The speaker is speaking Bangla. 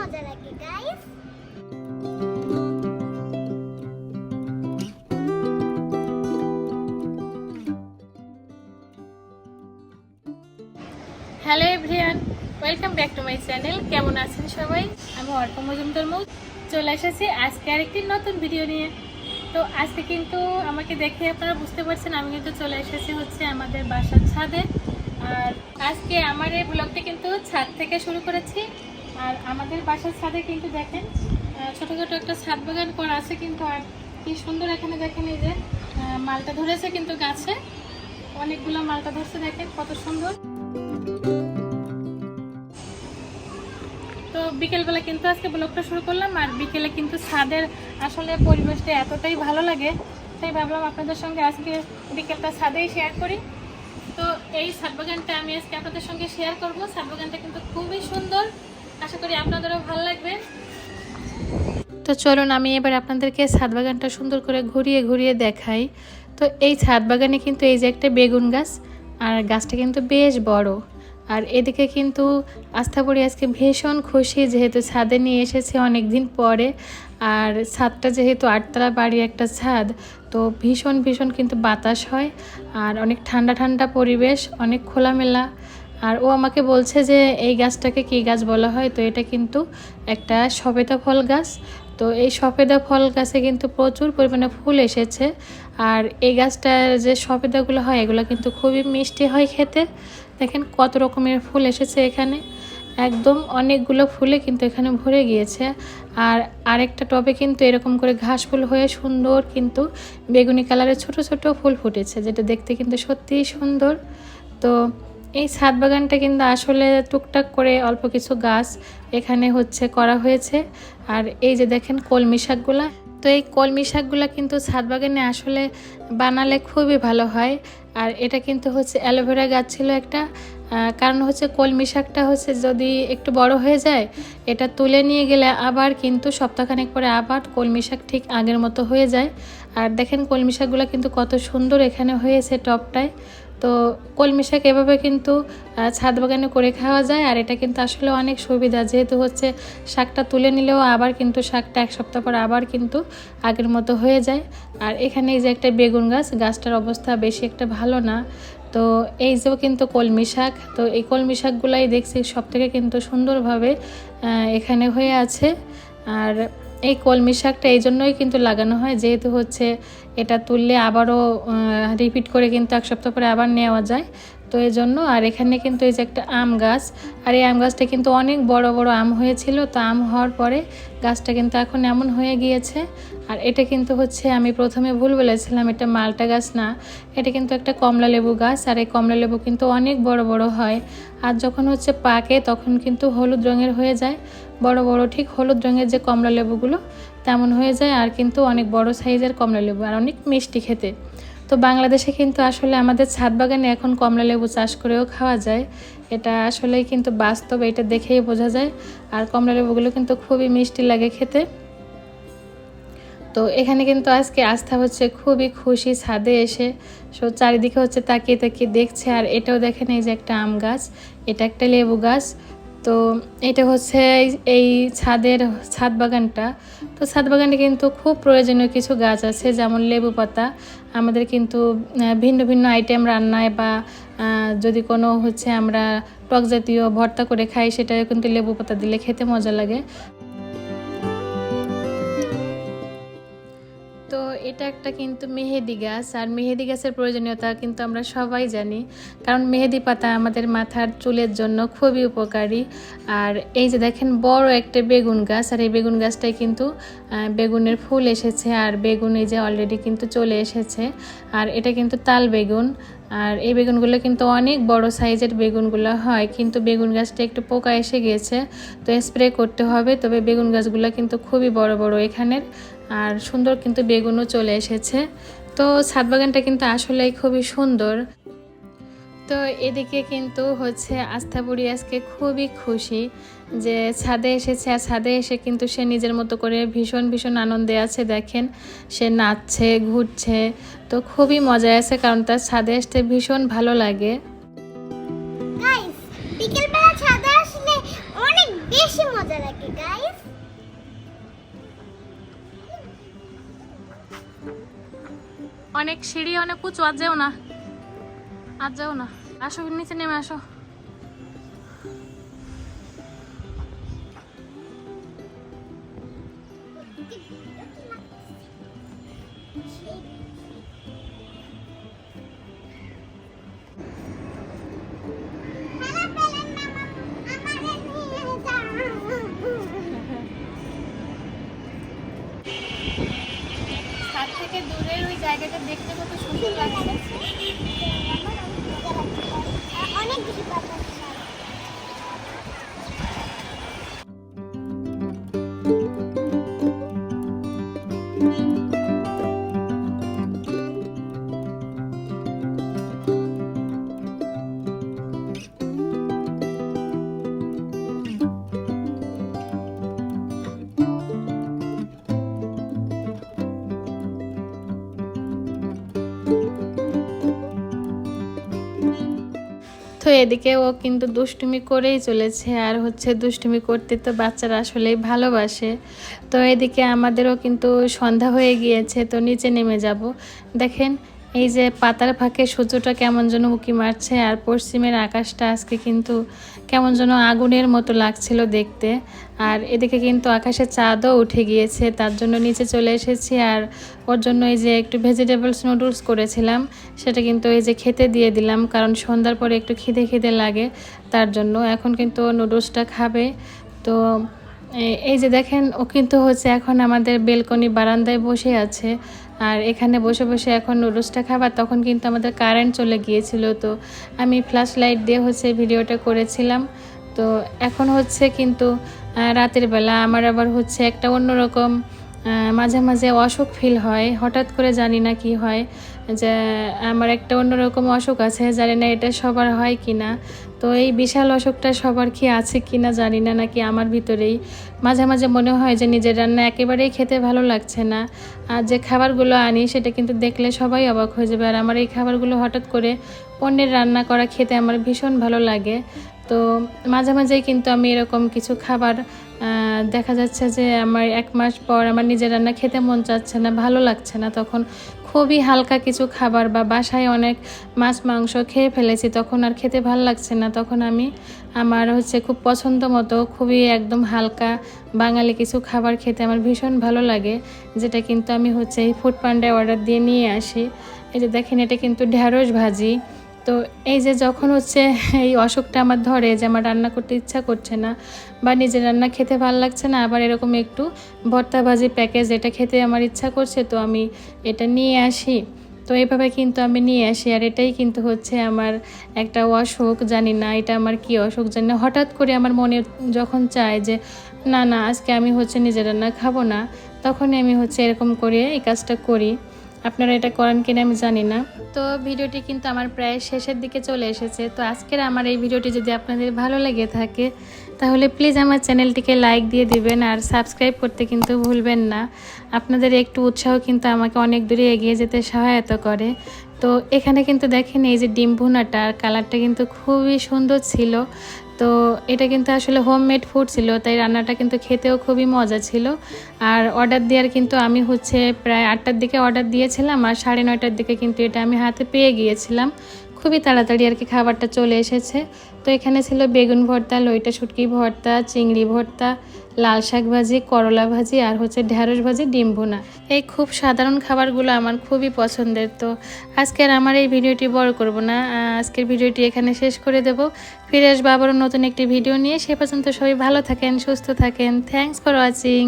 মজা লাগে guys hello everyone welcome back to my channel কেমন আছেন সবাই? আমি অর্ক মজুমদার মুখ চলে এসেছি আজকে আরেকটি নতুন ভিডিও নিয়ে। তো আজকে কিন্তু আমাকে দেখে আপনারা বুঝতে পারছেন, আমি কিন্তু চলে এসেছি হচ্ছে আমাদের বাসার ছাদে। আর আজকে আমার এই ব্লগটি কিন্তু ছাদ থেকে শুরু করেছি। আর আমাদের বাসার ছাদে কিন্তু দেখেন আহ, ছোট ছোট একটা ছাদ বাগান করা আছে কিন্তু আর কি সুন্দর এখানে দেখেন এই যে মালটা ধরেছে কিন্তু গাছে। অনেকগুলো মালটা ধরছে দেখেন কত সুন্দর। তো বিকেলবেলা কিন্তু আজকে ব্লগটা শুরু করলাম আর বিকেলে কিন্তু ছাদের আসলে পরিবেশটা এতটাই ভালো লাগে তাই ভাবলাম আপনাদের সঙ্গে আজকে বিকেলটা ছাদেই শেয়ার করি। তো এই ছাদ বাগানটা আমি আজকে আপনাদের সঙ্গে শেয়ার করব। ছাদ বাগানটা কিন্তু খুবই সুন্দর। আশা করি আপনাদেরও ভালো লাগবে। তো চলুন আমি এবার আপনাদেরকে ছাদ বাগানটা সুন্দর করে ঘুরিয়ে ঘুরিয়ে দেখাই। তো এই ছাদ বাগানে কিন্তু এই যে একটা বেগুন গাছ, আর গাছটা কিন্তু বেশ বড়। আর এদিকে কিন্তু আস্থাপুরি আজকে ভীষণ খুশি, যেহেতু ছাদে নিয়ে এসেছে অনেক দিন পরে। আর ছাদটা যেহেতু আটতলা বাড়ির একটা ছাদ, তো ভীষণ ভীষণ কিন্তু বাতাস হয়। আর অনেক ঠান্ডা ঠান্ডা পরিবেশ, অনেক খোলামেলা। আর ও আমাকে বলছে যে, এই গাছটাকে কী গাছ বলা হয়? তো এটা কিন্তু একটা সবেদা ফল গাছ। তো এই সফেদা ফল গাছে কিন্তু প্রচুর পরিমাণে ফুল এসেছে। আর এই গাছটার যে সফেদাগুলো হয়, এগুলো কিন্তু খুবই মিষ্টি হয় খেতে। দেখেন কত রকমের ফুল এসেছে এখানে। একদম অনেকগুলো ফুলে কিন্তু এখানে ভরে গিয়েছে। আর আরেকটা টবে কিন্তু এরকম করে ঘাস ফুল হয়ে সুন্দর কিন্তু বেগুনি কালারের ছোট ছোট ফুল ফুটেছে, যেটা দেখতে কিন্তু সত্যিই সুন্দর। তো এই ছাদ বাগানটা কিন্তু আসলে টুকটাক করে অল্প কিছু গাছ এখানে হচ্ছে করা হয়েছে। আর এই যে দেখেন কলমি শাকগুলা। তো এই কলমি শাকগুলা কিন্তু ছাদ বাগানে আসলে বানালে খুবই ভালো হয়। আর এটা কিন্তু হচ্ছে অ্যালোভেরা গাছ ছিল একটা। কারণ হচ্ছে কলমি শাকটা হচ্ছে যদি একটু বড় হয়ে যায়, এটা তুলে নিয়ে গেলে আবার কিন্তু সপ্তাহখানেক পরে আবার কলমি শাক ঠিক আগের মতো হয়ে যায়। আর দেখেন কলমি শাকগুলো কিন্তু কত সুন্দর এখানে হয়েছে টপটায়। তো কলমি শাক এভাবে কিন্তু ছাদ বাগানে করে খাওয়া যায়। আর এটা কিন্তু আসলে অনেক সুবিধা। যেহেতু হচ্ছে শাকটা তুলে নিলেও আবার কিন্তু শাকটা এক সপ্তাহ পর আবার কিন্তু আগের মতো হয়ে যায়। আর এখানে এই যে একটা বেগুন গাছ, গাছটার অবস্থা বেশি একটা ভালো না। তো এই যেও কিন্তু কলমি শাক তো এই কলমি শাকগুলাই দেখছি সব থেকে কিন্তু সুন্দরভাবে এখানে হয়ে আছে। আর এই কলমি শাকটা এই জন্যই কিন্তু লাগানো হয়, যেহেতু হচ্ছে এটা তুললে আবারও রিপিট করে কিন্তু এক সপ্তাহ পরে আবার নেওয়া যায়। তো এই জন্য আর এখানে কিন্তু এই যে একটা আম গাছ, আর এই আম গাছটা কিন্তু অনেক বড় বড় আম হয়েছিল, তো আম হওয়ার পরে গাছটা কিন্তু এখন এমন হয়ে গিয়েছে। আর এটা কিন্তু হচ্ছে, আমি প্রথমে ভুল বলেছিলাম, এটা মালটা গাছ না, এটা কিন্তু একটা কমলা লেবু গাছ, আর এই কমলা লেবু কিন্তু অনেক বড় বড় হয়। আর যখন হচ্ছে পাকে, তখন কিন্তু হলুদ রঙের হয়ে যায়। বড় বড় ঠিক হলুদ রঙের যে কমলা লেবুগুলো, তেমন হয়ে যায়, আর কিন্তু অনেক বড় সাইজের কমলা লেবু, আর অনেক মিষ্টি খেতে। তো বাংলাদেশে কিন্তু আসলে আমাদের ছাদ বাগানে এখন কমলা লেবু চাষ করেও খাওয়া যায়। এটা আসলেই কিন্তু বাস্তব, এটা দেখেই বোঝা যায়। আর কমলা লেবুগুলো কিন্তু খুবই মিষ্টি লাগে খেতে। তো এখানে কিন্তু আজকে আস্থা হচ্ছে খুবই খুশি ছাদে এসে। সো চারিদিকে হচ্ছে তাকিয়ে তাকিয়ে দেখছে, আর এটাও দেখেন এই যে একটা আম গাছ, এটা একটা লেবু গাছ। তো এটা হচ্ছে এই- ছাদের, ছাদ বাগানটা। তো ছাদ বাগানে কিন্তু খুব প্রয়োজনীয় কিছু গাছ আছে, যেমন লেবু পাতা। আমাদের কিন্তু ভিন্ন ভিন্ন আইটেম রান্নায় বা যদি কোনো হচ্ছে আমরা টক জাতীয় ভর্তা করে খাই সেটা কিন্তু লেবু পাতা দিলে খেতে মজা লাগে। এটা একটা কিন্তু মেহেদি গাছ, আর মেহেদি গাছের প্রয়োজনীয়তা কিন্তু আমরা সবাই জানি। কারণ মেহেদি পাতা আমাদের মাথার চুলের জন্য খুবই উপকারী। আর এই যে দেখেন, বড় একটা বেগুন গাছ, আর এই বেগুন গাছটায় কিন্তু বেগুনের ফুল এসেছে, আর বেগুন এই যে অলরেডি কিন্তু চলে এসেছে। আর এটা কিন্তু তাল বেগুন, আর এই বেগুনগুলো কিন্তু অনেক বড় সাইজের বেগুনগুলো হয়। কিন্তু বেগুন গাছটা একটু পোকা এসে গিয়েছে তো স্প্রে করতে হবে। তবে বেগুন গাছগুলো কিন্তু খুবই বড় বড় এখানের আর সুন্দর কিন্তু বেগুনও চলে এসেছে। তো ছাদ বাগানটা কিন্তু আসলেই খুবই সুন্দর। তো এদিকে কিন্তু হচ্ছে আস্থাপুরি আজকে খুবই খুশি যে ছাদে এসেছে, আর ছাদে এসে কিন্তু সে নিজের মতো করে ভীষণ ভীষণ আনন্দে আছে, দেখেন। সে নাচছে, ঘুরছে, তো খুবই মজায় আছে, কারণ তার ছাদে আসতে ভীষণ ভালো লাগে। অনেক সিঁড়ি অনেক উঁচু আর যেও না। আজ যেও না। আসো নিচে নেমে আসো। থেকে দূরের ওই জায়গাটা দেখতে কত সুন্দর লাগছে। অনেক বেশি তো এদিকে ও কিন্তু দুষ্টুমি করেই চলেছে আর হচ্ছে দুষ্টুমি করতে তো বাচ্চারা আসলেই ভালোবাসে। তো এদিকে আমাদেরও কিন্তু সন্ধ্যা হয়ে গিয়েছে, তো নিচে নেমে যাব। দেখেন এই যে পাতার ফাঁকে সূর্যটা কেমন যেন উঁকি মারছে আর পশ্চিমের আকাশটা আজকে কিন্তু কেমন যেন আগুনের মতো লাগছিল দেখতে। আর এদিকে কিন্তু আকাশে চাঁদও উঠে গিয়েছে, তার জন্য নিচে চলে এসেছি আর ওর জন্য এই যে একটু ভেজিটেবলস নুডলস করেছিলাম, সেটা কিন্তু এই যে খেতে দিয়ে দিলাম কারণ সন্ধ্যার পরে একটু খিদে খিদে লাগে, তার জন্য। এখন কিন্তু নুডলসটা খাবে। তো এই যে দেখেন, ও কিন্তু হচ্ছে এখন আমাদের বেলকনি বারান্দায় বসে আছে। আর এখানে বসে বসে এখন নুডলসটা খাবার তখন কিন্তু আমাদের কারেন্ট চলে গিয়েছিল। তো আমি ফ্ল্যাশ লাইট দিয়ে হচ্ছে ভিডিওটা করেছিলাম। তো এখন হচ্ছে কিন্তু রাতের বেলা আমার আবার হচ্ছে একটা অন্যরকম মাঝে মাঝে অসুখ ফিল হয়। হঠাৎ করে জানি না কি হয়। যে, আমার একটা অন্যরকম অসুখ আছে, জানি না এটা সবার হয় কি না তো এই বিশাল অসুখটা সবার কি আছে কি না জানি না, নাকি আমার ভিতরেই। মাঝে মাঝে মনে হয় যে নিজের রান্না একেবারেই খেতে ভালো লাগছে না। আর যে খাবারগুলো আনি, সেটা কিন্তু দেখলে সবাই অবাক হয়ে যাবে। আর আমার এই খাবারগুলো হঠাৎ করে পণ্যের রান্না করা খেতে আমার ভীষণ ভালো লাগে। তো মাঝে মাঝেই কিন্তু আমি এরকম কিছু খাবার দেখা যাচ্ছে যে আমার এক মাস পর আমার নিজের রান্না খেতে মন চাচ্ছে না, ভালো লাগছে না। তখন খুবই হালকা কিছু খাবার বা বাসায় অনেক মাছ, মাংস খেয়ে ফেলেছি, তখন আর খেতে ভালো লাগছে না। তখন আমি আমার হচ্ছে খুব পছন্দ মতো খুবই একদম হালকা বাঙালি কিছু খাবার খেতে আমার ভীষণ ভালো লাগে, যেটা কিন্তু আমি হচ্ছে এই ফুড পান্ডায় অর্ডার দিয়ে নিয়ে আসি। এই যে দেখেন, এটা কিন্তু ঢ্যাঁড়স ভাজি। তো এই যে যখন হচ্ছে এই অসুখটা আমার ধরে যে আমার রান্না করতে ইচ্ছা করছে না বা নিজের রান্না খেতে ভালো লাগছে না, আবার এরকম একটু ভর্তা ভাজি প্যাকেজ এটা খেতে আমার ইচ্ছা করছে, তো আমি এটা নিয়ে আসি। তো এইভাবে কিন্তু আমি নিয়ে আসি। আর এটাই কিন্তু হচ্ছে আমার একটা অসুখ জানি না এটা আমার কি অসুখ জানি না। হঠাৎ করে আমার মনে যখন চায় যে, না না, আজকে আমি হচ্ছে নিজের রান্না খাব না, তখনই আমি হচ্ছে এরকম করে এই কাজটা করি। আপনারা এটা করেন কিনা আমি জানি না। তো ভিডিওটি কিন্তু আমার প্রায় শেষের দিকে চলে এসেছে। তো আজকের আমার এই ভিডিওটি যদি আপনাদের ভালো লেগে থাকে, তাহলে প্লিজ আমার চ্যানেলটিকে লাইক দিয়ে দিবেন আর সাবস্ক্রাইব করতে কিন্তু ভুলবেন না। আপনাদের একটু উৎসাহ কিন্তু আমাকে অনেক দূরে এগিয়ে যেতে সহায়তা করে। তো এখানে কিন্তু দেখেন এই যে ডিম আর কালারটা কিন্তু খুবই সুন্দর ছিল। তো এটা কিন্তু আসলে হোমমেড ফুড ছিল, তাই রান্নাটা কিন্তু খেতেও খুবই মজা ছিল। আর অর্ডার দেওয়ার কিন্তু আমি হচ্ছে প্রায় আটটার দিকে অর্ডার দিয়েছিলাম, আর সাড়ে নয়টার দিকে কিন্তু এটা আমি হাতে পেয়ে গিয়েছিলাম। খুবই তাড়াতাড়ি আর কি খাবারটা চলে এসেছে। তো এখানে ছিল বেগুন ভর্তা, লইটা শুটকি ভর্তা, চিংড়ি ভর্তা, লাল শাক ভাজি, করলা ভাজি আর হচ্ছে ঢ্যাঁড়স ভাজি, ডিম ভুনা। এই খুব সাধারণ খাবারগুলো আমার খুবই পছন্দের। তো আজকের আমার এই ভিডিওটি বড় করব না। আজকের ভিডিওটি এখানে শেষ করে দেব। ফিরে আসব আবারও নতুন একটি ভিডিও নিয়ে। সে পর্যন্ত সবাই ভালো থাকেন, সুস্থ থাকেন। Thanks for watching